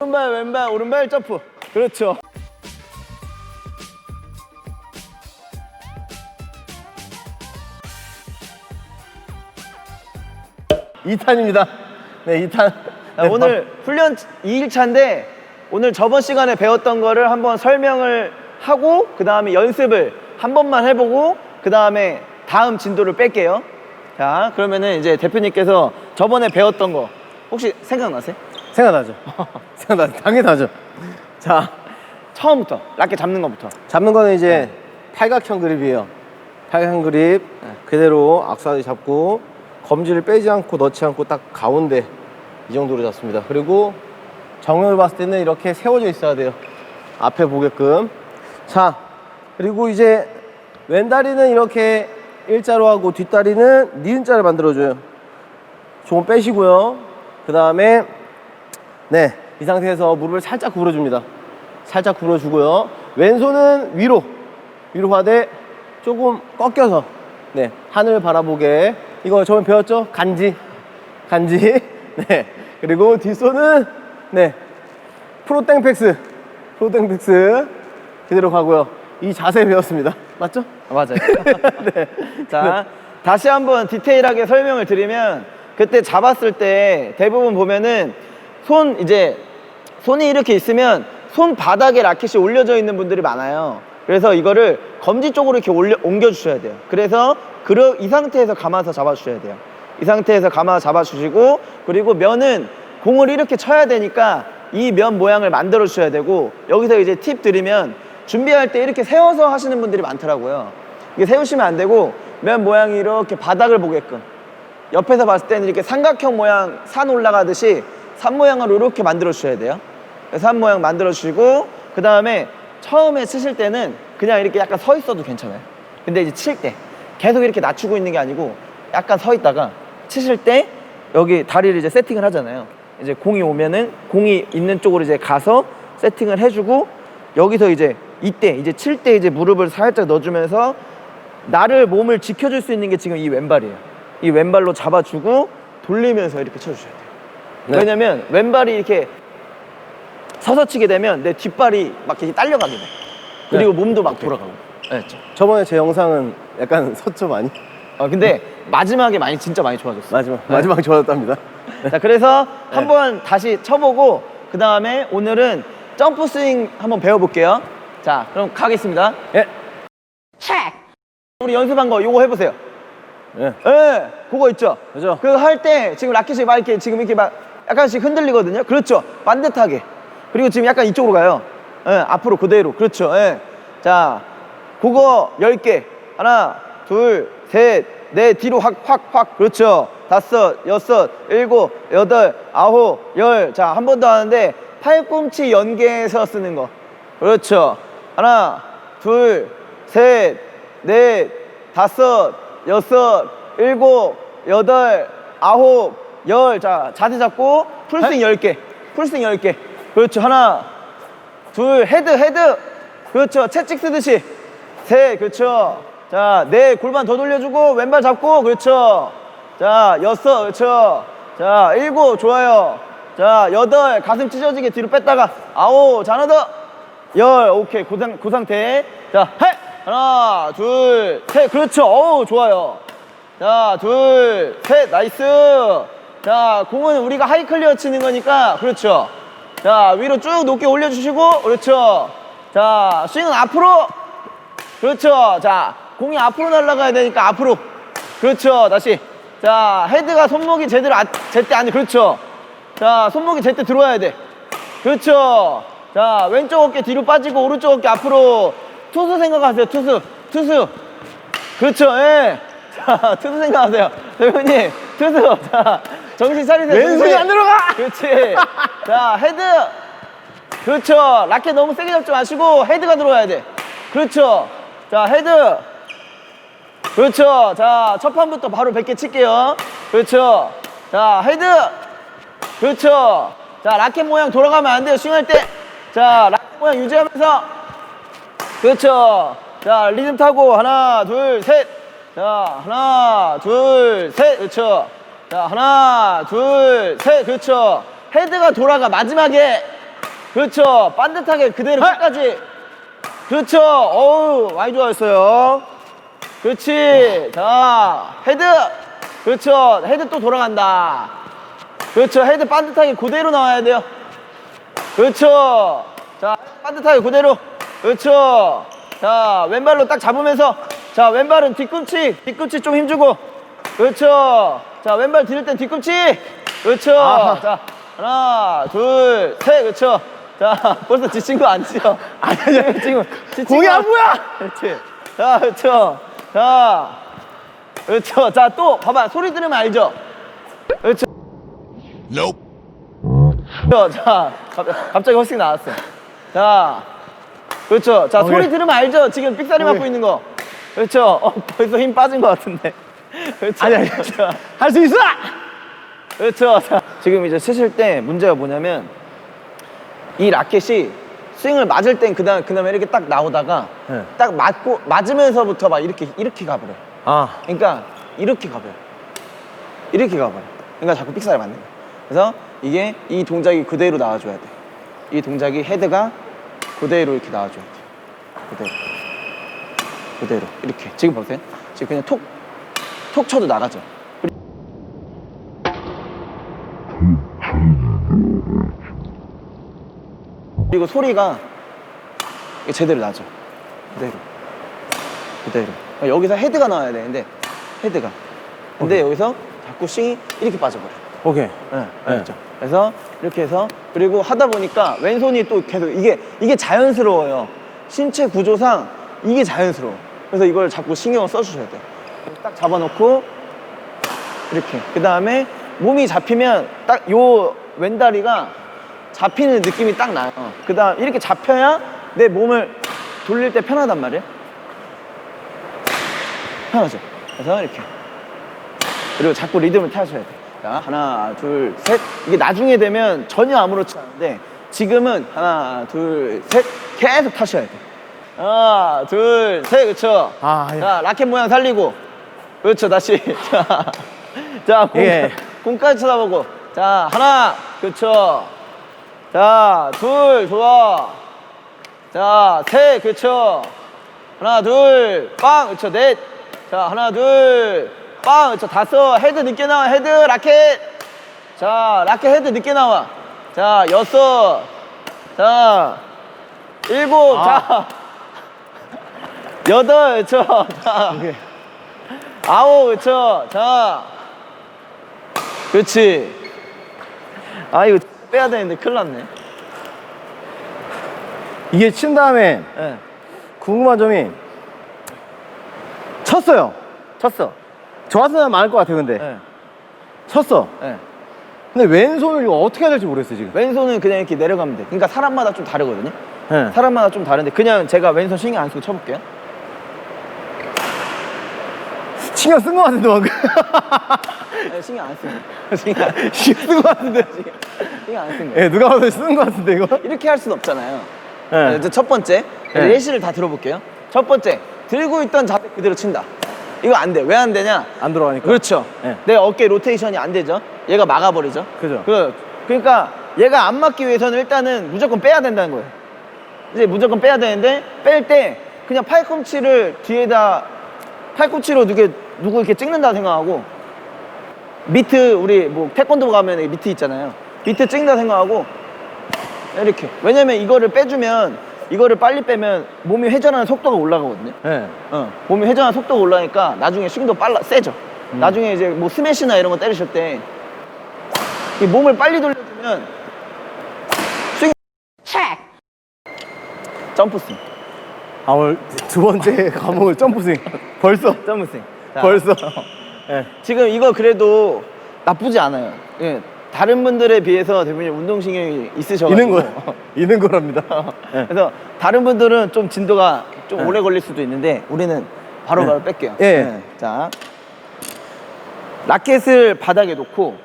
오른발 왼발 오른발 점프 그렇죠 2탄입니다. 네, 2탄. 자, 오늘 훈련 2일차인데 오늘 저번 시간에 배웠던 거를 한번 설명을 하고 그 다음에 연습을 한 번만 해보고 그 다음에 다음 진도를 뺄게요 자 그러면은 이제 대표님께서 저번에 배웠던 거 혹시 생각나세요? 생각나죠? 생각나죠? 당연하죠. 자, 처음부터 라켓 잡는 것부터 잡는 거는 이제 팔각형 그립이에요. 팔각형 그립 그대로 악수하게 잡고 검지를 빼지 않고 넣지 않고 딱 가운데 이 정도로 잡습니다. 그리고 정면을 봤을 때는 이렇게 세워져 있어야 돼요. 앞에 보게끔. 자, 그리고 이제 왼다리는 이렇게 일자로 하고 뒷다리는 니은자를 만들어줘요. 조금 빼시고요. 그 다음에 네, 이 상태에서 무릎을 살짝 구부려줍니다. 살짝 구부려주고요. 왼손은 위로, 위로 하되 조금 꺾여서, 네, 하늘 바라보게. 이거 저번 배웠죠? 간지, 간지. 네, 그리고 뒷손은, 네, 프로땡팩스, 프로땡팩스. 그대로 가고요. 이 자세 배웠습니다. 맞죠? 아, 맞아요 네. 자 다시 한번 디테일하게 설명을 드리면 그때 잡았을 때 대부분 보면은 손 이제 손이 이렇게 있으면 손 바닥에 라켓이 올려져 있는 분들이 많아요. 그래서 이거를 검지 쪽으로 이렇게 올려, 옮겨 주셔야 돼요. 그래서 그러, 이 상태에서 감아서 잡아 주셔야 돼요. 이 상태에서 감아서 잡아 주시고 그리고 면은 공을 이렇게 쳐야 되니까 이 면 모양을 만들어 주셔야 되고 여기서 이제 팁 드리면 준비할 때 이렇게 세워서 하시는 분들이 많더라고요. 이게 세우시면 안 되고 면 모양이 이렇게 바닥을 보게끔 옆에서 봤을 때는 이렇게 삼각형 모양 산 올라가듯이 산 모양으로 이렇게 만들어 주셔야 돼요 산 모양 만들어 주시고 그 다음에 처음에 치실 때는 그냥 이렇게 약간 서 있어도 괜찮아요 근데 이제 칠 때 계속 이렇게 낮추고 있는 게 아니고 약간 서 있다가 치실 때 여기 다리를 이제 세팅을 하잖아요 이제 공이 오면은 공이 있는 쪽으로 이제 가서 세팅을 해주고 여기서 이제 이때 이제 칠 때 이제 무릎을 살짝 넣어주면서 나를 몸을 지켜줄 수 있는 게 지금 이 왼발이에요. 이 왼발로 잡아주고 돌리면서 이렇게 쳐주셔야 돼요. 네. 왜냐면 왼발이 이렇게 서서 치게 되면 내 뒷발이 막 이렇게 딸려가게 돼. 그리고 몸도 막 돌아가고. 네, 저- 저번에 제 영상은 약간 섰죠, 많이. 어, 근데 마지막에 많이 진짜 많이 좋아졌어. 마지막, 마지막에 좋아졌답니다. 자, 그래서 네. 한번 다시 쳐보고 그 다음에 오늘은 점프 스윙 한번 배워볼게요. 자, 그럼 가겠습니다. 예. 우리 연습한 거 요거 해보세요. 예. 예, 그거 있죠. 그죠? 그할때 지금 라켓이 막 이렇게 지금 이렇게 막 약간씩 흔들리거든요. 그렇죠. 반듯하게. 그리고 지금 약간 이쪽으로 가요. 예, 앞으로 그대로. 그렇죠. 예. 자, 그거 10개. 하나, 둘, 셋, 넷, 뒤로 확, 확, 확. 그렇죠. 다섯, 여섯, 일곱, 여덟, 아홉, 열. 자, 한 번 더 하는데 팔꿈치 연계해서 쓰는 거. 그렇죠. 하나, 둘, 셋, 넷, 다섯, 여섯, 일곱, 여덟, 아홉, 열. 자, 자세 잡고 풀스윙 열 개 풀스윙 열 개 그렇죠. 하나, 둘, 헤드, 헤드. 그렇죠. 채찍 쓰듯이. 셋, 그렇죠. 자, 넷, 골반 더 돌려주고, 왼발 잡고, 그렇죠. 자, 여섯, 그렇죠. 자, 일곱, 좋아요. 자, 여덟, 가슴 찢어지게 뒤로 뺐다가, 아홉, 자, 하나 더. 열, 오케이. 그, 상, 그 상태. 자, 해! 하나, 둘, 셋. 그렇죠. 어우, 좋아요. 자, 둘, 셋. 나이스. 자, 공은 우리가 하이 클리어 치는 거니까, 그렇죠. 자, 위로 쭉 높게 올려주시고, 그렇죠. 자, 스윙은 앞으로. 그렇죠. 자, 공이 앞으로 날아가야 되니까 앞으로. 그렇죠. 다시. 자, 헤드가 손목이 제대로 아, 제때 아니, 그렇죠. 자, 손목이 제때 들어와야 돼. 그렇죠. 자, 왼쪽 어깨 뒤로 빠지고 오른쪽 어깨 앞으로. 투수 생각하세요. 투수. 투수. 그렇죠. 예. 자, 투수 생각하세요. 대표님, 투수. 자, 정신 차리세요. 왼손이. 안 들어가! 그렇지. 자, 헤드. 그렇죠. 라켓 너무 세게 잡지 마시고 헤드가 들어와야 돼. 그렇죠. 자, 헤드. 그렇죠. 자, 첫 판부터 바로 100개 칠게요. 그렇죠. 자, 헤드. 그렇죠. 자, 라켓 모양 돌아가면 안 돼요. 스윙할 때. 자, 라켓 모양 유지하면서. 그렇죠. 자, 리듬 타고 하나, 둘, 셋. 자, 하나, 둘, 셋. 그렇죠. 자, 하나, 둘, 셋. 그렇죠. 헤드가 돌아가 마지막에 그렇죠. 반듯하게 그대로 하! 끝까지. 그렇죠. 어우, 많이 좋아했어요. 그렇지. 자, 헤드. 그렇죠. 헤드 또 돌아간다. 그렇죠. 헤드 반듯하게 그대로 나와야 돼요. 그렇죠. 자, 반듯하게 그대로. 그렇죠. 자, 왼발로 딱 잡으면서. 자, 왼발은 뒤꿈치. 뒤꿈치 좀 힘주고. 그렇죠. 자, 왼발 들을 땐 뒤꿈치. 그렇죠. 아하. 자, 하나, 둘, 셋. 그렇죠. 자, 벌써 지친 거 아니죠? 아니, 아니, 지금. 지친 공이 거안 보여! 그렇지. 자, 그렇죠. 자, 그렇죠. 자, 또 봐봐. 소리 들으면 알죠? 그렇죠. 그렇죠. 자, 갑- 갑자기 헛씩 나왔어. 자, 그렇죠. 자, 오케이. 소리 들으면 알죠? 지금 삑사리 맞고 오케이. 있는 거. 그렇죠. 어, 벌써 힘 빠진 것 같은데. 그렇죠. 아니, 아니. 자, 할수 있어! 그렇죠. 자, 지금 이제 치실 때 문제가 뭐냐면 이 라켓이 스윙을 맞을 땐 그다음 그다음에 이렇게 딱 나오다가 네. 딱 맞고 맞으면서부터 막 이렇게 이렇게 가버려. 아, 그러니까 이렇게 가버려. 이렇게 가버려. 그러니까 자꾸 삑사리 맞는 거야. 그래서 이게 이 동작이 그대로 나와줘야 돼. 이 동작이 헤드가 그대로 이렇게 나와줘야 돼. 그대로. 그대로. 이렇게. 지금 보세요. 지금 그냥 톡, 톡 쳐도 나가죠. 그리고 소리가 제대로 나죠. 그대로. 그대로. 여기서 헤드가 나와야 되는데 헤드가. 근데 여기서 자꾸 싱이 이렇게 빠져버려. 오케이. 네, 네. 알죠. 그래서 이렇게 해서 그리고 하다 보니까 왼손이 또 계속 이게 이게 자연스러워요. 신체 구조상 이게 자연스러워. 그래서 이걸 자꾸 신경을 써주셔야 돼요. 딱 잡아놓고 이렇게. 그 다음에 몸이 잡히면 딱 요 왼다리가 잡히는 느낌이 딱 나요. 그 다음 이렇게 잡혀야 내 몸을 돌릴 때 편하단 말이에요. 편하죠. 그래서 이렇게. 그리고 자꾸 리듬을 타셔야 돼. 자, 하나, 둘, 셋. 이게 나중에 되면 전혀 아무렇지 않은데 지금은 하나, 둘, 셋 계속 타셔야 돼. 하나, 둘, 셋. 그렇죠. 아, 예. 자, 라켓 모양 살리고. 그렇죠. 다시. 자, 자, 공, 예. 공까지 쳐다보고. 자, 하나. 그렇죠. 자, 둘. 좋아. 자, 셋. 그렇죠. 하나, 둘. 빵. 그렇죠. 넷. 자, 하나, 둘. 빵. 그렇죠. 다섯. 헤드 늦게 나와. 헤드 라켓. 자, 라켓 헤드 늦게 나와. 자, 여섯. 자, 일곱. 아. 자, 여덟. 자, 오케이. 아홉. 그렇죠. 자, 그렇지. 아, 이거 빼야 되는데 큰일 났네. 이게 친 다음에 예. 궁금한 점이 쳤어요. 쳤어. 좋았으면 많을 것 같아요, 근데. 예. 쳤어. 예. 근데 왼손을 이거 어떻게 해야 될지 모르겠어요, 지금. 왼손은 그냥 이렇게 내려가면 돼. 그러니까 사람마다 좀 다르거든요. 네. 사람마다 좀 다른데 그냥 제가 왼손 신경 안 쓰고 쳐볼게요. 신경 쓴것 같은데, 방금. 네, 신경 안 쓰고. 신경 안, 신경 쓴것 같은데. 신경 안쓴 거예요. 예, 누가 봐도 쓴것 같은데, 이거? 이렇게 할 수는 없잖아요. 예. 이제 첫 번째 네. 예시를 다 들어볼게요. 첫 번째 들고 있던 자세 그대로 친다. 이거 안 돼. 왜 안 되냐? 안 들어가니까. 그렇죠. 네. 내 어깨 로테이션이 안 되죠. 얘가 막아버리죠. 그죠. 그, 그러니까 얘가 안 맞기 위해서는 일단은 무조건 빼야 된다는 거예요. 이제 무조건 빼야 되는데 뺄 때 그냥 팔꿈치를 뒤에다 팔꿈치로 누구 누구 이렇게 찍는다 생각하고 미트 우리 뭐 태권도 가면 미트 있잖아요. 미트 찍는다 생각하고 이렇게. 왜냐면 이거를 빼주면 이거를 빨리 빼면 몸이 회전하는 속도가 올라가거든요. 예. 어, 몸이 회전하는 속도가 올라니까 나중에 스윙도 빨라 세죠. 나중에 이제 뭐 스매시나 이런 거 때리실 때 이 몸을 빨리 돌려주면 스윙 점프 스윙 아, 오늘 두 번째 과목을 점프 스윙. 벌써. 점프 스윙 자, 벌써. 예. 지금 이거 그래도 나쁘지 않아요. 예, 다른 분들에 비해서 대부분 운동신경이 있으셔가지고 있는 거예요. 있는 거랍니다. 예. 그래서 다른 분들은 좀 진도가 좀 네. 오래 걸릴 수도 있는데 우리는 바로 바로 뺄게요. 예. 네. 자, 라켓을 바닥에 놓고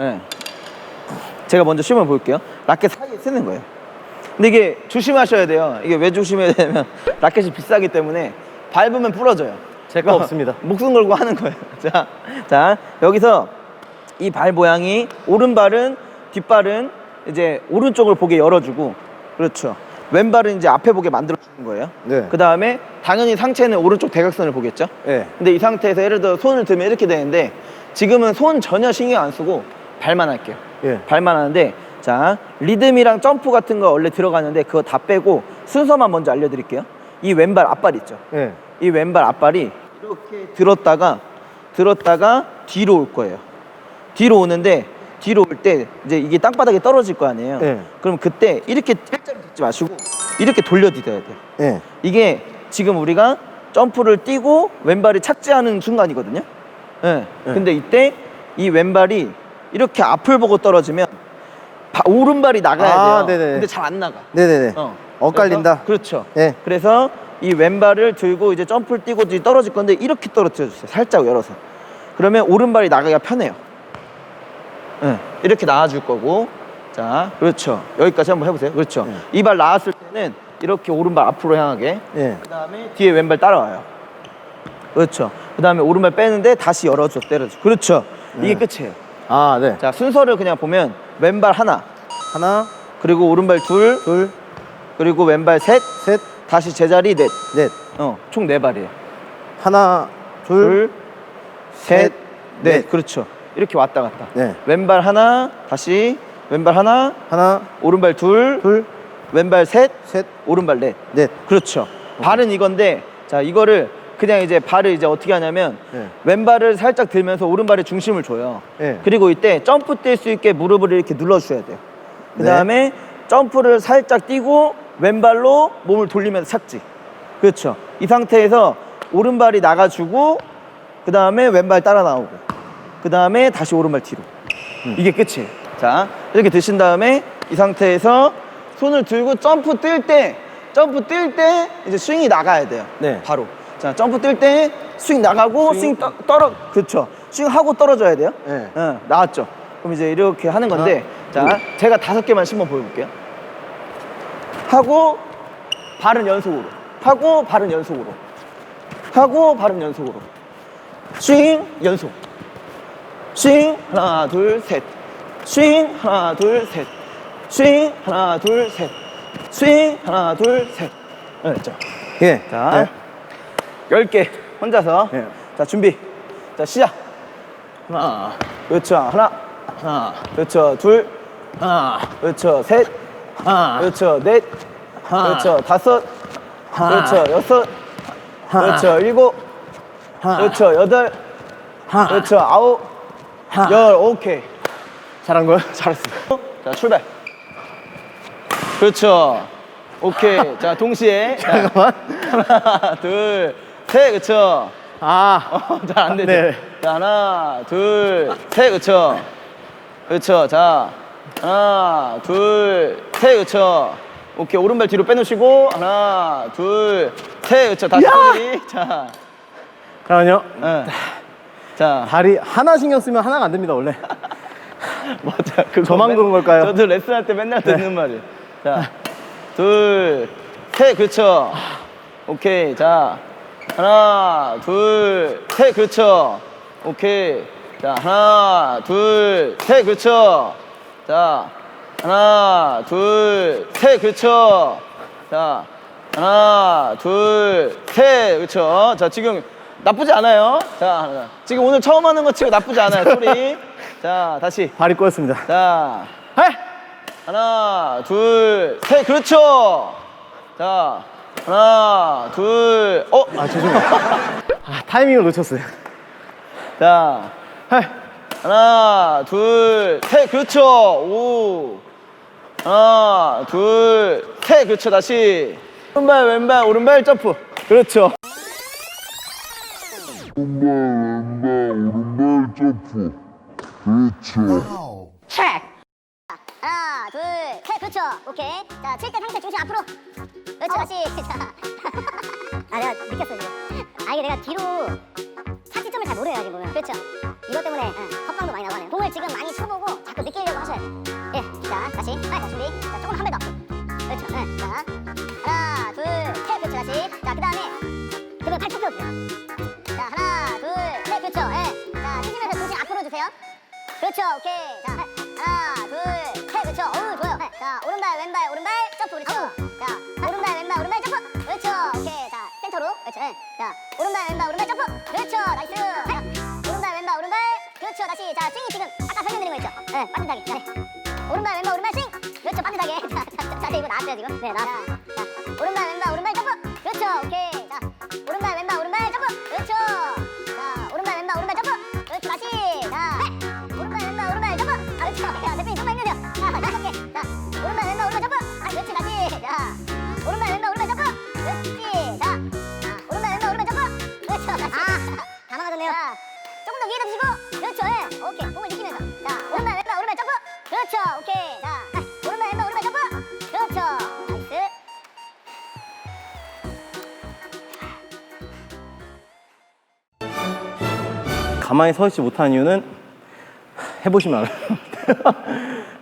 예. 제가 먼저 시험을 볼게요. 라켓 사이에 쓰는 거예요. 근데 이게 조심하셔야 돼요. 이게 왜 조심해야 되냐면 라켓이 비싸기 때문에 밟으면 부러져요. 제거 없습니다. 목숨 걸고 하는 거예요. 자, 자 여기서 이 발 모양이 오른발은 뒷발은 이제 오른쪽을 보게 열어주고 그렇죠. 왼발은 이제 앞에 보게 만들어 주는 거예요. 네. 그 다음에 당연히 상체는 오른쪽 대각선을 보겠죠. 네. 근데 이 상태에서 예를 들어 손을 들면 이렇게 되는데 지금은 손 전혀 신경 안 쓰고 발만 할게요. 예. 발만 하는데 자 리듬이랑 점프 같은 거 원래 들어가는데 그거 다 빼고 순서만 먼저 알려드릴게요. 이 왼발 앞발 있죠. 예. 이 왼발 앞발이 이렇게 들었다가 들었다가 뒤로 올 거예요. 뒤로 오는데 뒤로 올 때 이제 이게 땅바닥에 떨어질 거 아니에요. 네. 그럼 그때 이렇게 일자로 듣지 마시고 이렇게 돌려드려야 돼요. 예. 이게 지금 우리가 점프를 뛰고 왼발이 착지하는 순간이거든요. 예. 네. 근데 이때 이 왼발이 이렇게 앞을 보고 떨어지면 바- 오른발이 나가야 아, 돼요. 네네. 근데 잘 안 나가. 네네네. 어. 엇갈린다. 그래서- 그렇죠. 예. 그래서 이 왼발을 들고 이제 점프를 뛰고 떨어질 건데 이렇게 떨어뜨려 주세요. 살짝 열어서. 그러면 오른발이 나가기가 편해요. 예, 이렇게 나와줄 거고. 자, 그렇죠. 여기까지 한번 해보세요. 그렇죠. 네. 이발 나왔을 때는 이렇게 오른발 앞으로 향하게. 예. 그 다음에 뒤에 왼발 따라와요. 그렇죠. 그 다음에 오른발 빼는데 다시 열어줘, 때려줘. 그렇죠. 이게 네. 끝이에요. 아, 네. 자, 순서를 그냥 보면 왼발 하나, 하나, 그리고 오른발 둘, 둘, 그리고 왼발 셋, 셋, 다시 제자리 넷. 넷. 어, 총 네 발이에요. 하나, 둘, 둘, 셋, 셋, 넷. 넷. 그렇죠. 이렇게 왔다 갔다. 네. 왼발 하나, 다시 왼발 하나, 하나, 오른발 둘, 둘, 왼발 셋, 셋, 오른발 넷. 넷. 그렇죠. 발은 이건데 자 이거를 그냥 이제 발을 이제 어떻게 하냐면 네. 왼발을 살짝 들면서 오른발에 중심을 줘요. 네. 그리고 이때 점프 뛸 수 있게 무릎을 이렇게 눌러주셔야 돼요. 그 네. 다음에 점프를 살짝 뛰고 왼발로 몸을 돌리면서 착지. 그렇죠. 이 상태에서 오른발이 나가주고 그 다음에 왼발 따라 나오고 그 다음에 다시 오른발 뒤로. 이게 끝이에요. 자 이렇게 드신 다음에 이 상태에서 손을 들고 점프 뛸 때 점프 뛸 때 이제 스윙이 나가야 돼요. 네. 바로. 자 점프 뛸 때 스윙 나가고 스윙, 스윙. 떠, 떨어 그렇죠. 스윙 하고 떨어져야 돼요. 네. 응, 나왔죠. 그럼 이제 이렇게 하는 건데, 자, 제가 다섯 개만 한번 보여볼게요. 하고, 발은 연속으로. 하고, 발은 연속으로. 하고, 발은 연속으로. 스윙, 연속. 스윙, 하나, 둘, 셋. 스윙, 하나, 둘, 셋. 스윙, 하나, 둘, 셋. 스윙, 하나, 둘, 셋. 네, 자, 예. 자, 열 개 혼자서. 네. 자, 준비. 자, 시작. 하나. 그렇죠. 하나. 하나. 그렇죠. 둘. 하나. 그렇죠. 셋. 하나. 그렇죠. 넷. 하나. 그렇죠. 다섯. 하나. 그렇죠. 여섯. 하나. 그렇죠. 일곱. 하나. 그렇죠. 여덟. 하나. 그렇죠. 아홉. 하나. 열. 오케이. 잘한 거요? 잘했어요. 자, 출발. 그렇죠. 오케이. 자, 동시에. 자, 잠깐만. 하나, 둘, 셋. 그렇죠. 아. 어, 잘 안 되죠. 네. 자, 하나, 둘, 셋, 그쵸. 그쵸. 자, 하나, 둘, 셋, 그쵸. 오케이, 오른발 뒤로 빼놓으시고, 하나, 둘, 셋, 그쵸. 다시 야! 소리. 자, 잠깐만요. 응. 자, 다리 하나 신경 쓰면 하나가 안 됩니다, 원래. 맞아. 그거 저만 맨- 그런 걸까요? 저도 레슨할 때 맨날 듣는 말이에요. 자, 둘, 셋, 그쵸. 오케이, 자, 하나, 둘, 셋, 그쵸. 오케이. 자, 하나, 둘, 셋, 그쵸. 자, 하나, 둘, 셋, 그쵸. 자, 하나, 둘, 셋, 그쵸. 자, 지금 나쁘지 않아요. 자, 하나. 지금 오늘 처음 하는 거 치고 나쁘지 않아요, 소리. 자, 다시. 발이 꼬였습니다. 자, 해! 하나, 둘, 셋, 그렇죠! 자, 하나, 둘, 어? 아, 죄송해요. 아, 타이밍을 놓쳤어요. 자, 해! 하나, 둘, 셋, 그렇죠! 오! 하나, 둘, 셋, 그렇죠, 다시. 오른발, 왼발, 오른발, 점프. 그렇죠. 하나, 둘, 셋, 그렇죠. 오케이. 자, 칠때 상체 중심 앞으로. 그렇죠. 다시. 자. 아, 내가 느꼈어, 이거. 아, 이게 내가 뒤로 사실점을 잘 모르요 여기 보면 그렇죠. 이것 때문에 예, 응, 헛방도 많이 나가네요. 공을 지금 많이 쳐보고 자꾸 느끼려고 하셔야 돼. 예자 다시. 빨리 자 준비. 자 조금 한 발 더. 그렇죠. 예, 자. 하나 둘셋. 그렇죠 다시. 자그 다음에 그러면 팔 펴고 자 하나 둘셋. 그렇죠. 예자 치시면서 중심 앞으로 주세요. 그렇죠. 오케이. 자 하나 둘셋. 그렇죠. 어우 좋아요. 예. 자 오른발 왼발 오른발 점프. 그렇죠. 자 오른발 왼발 오른발 점프. 그렇죠. 오케이. 자 센터로. 그렇죠. 예. 자 오른발 왼발 오른발 점프. 그렇죠. 나이스. 자, 오른발 왼발 오른발. 그렇죠. 다시. 자 스윙 지금 아까 설명드린 거 있죠? 예 빠듯하게 자, 네. 오른발 왼발 오른발 스윙 그렇죠. 빠듯하게 자, 자, 자, 자 이거 나왔어요 지금? 네 나왔어요. 더 위에다 주시고. 그렇죠. 예. 오케이. 공을 느끼면서. 자, 오른발 왼발 오른발 점프. 그렇죠. 오케이. 자, 오른발 왼발 오른발 점프. 그렇죠. 나이스. 가만히 서 있지 못하는 이유는 해보시면 알아요.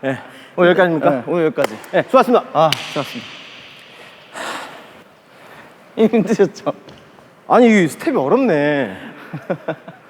네. 오늘 여기까지입니까? 네, 오늘 여기까지. 네, 수고하셨습니다. 아, 좋았습니다. 힘드셨죠? 아니, 이 스텝이 어렵네.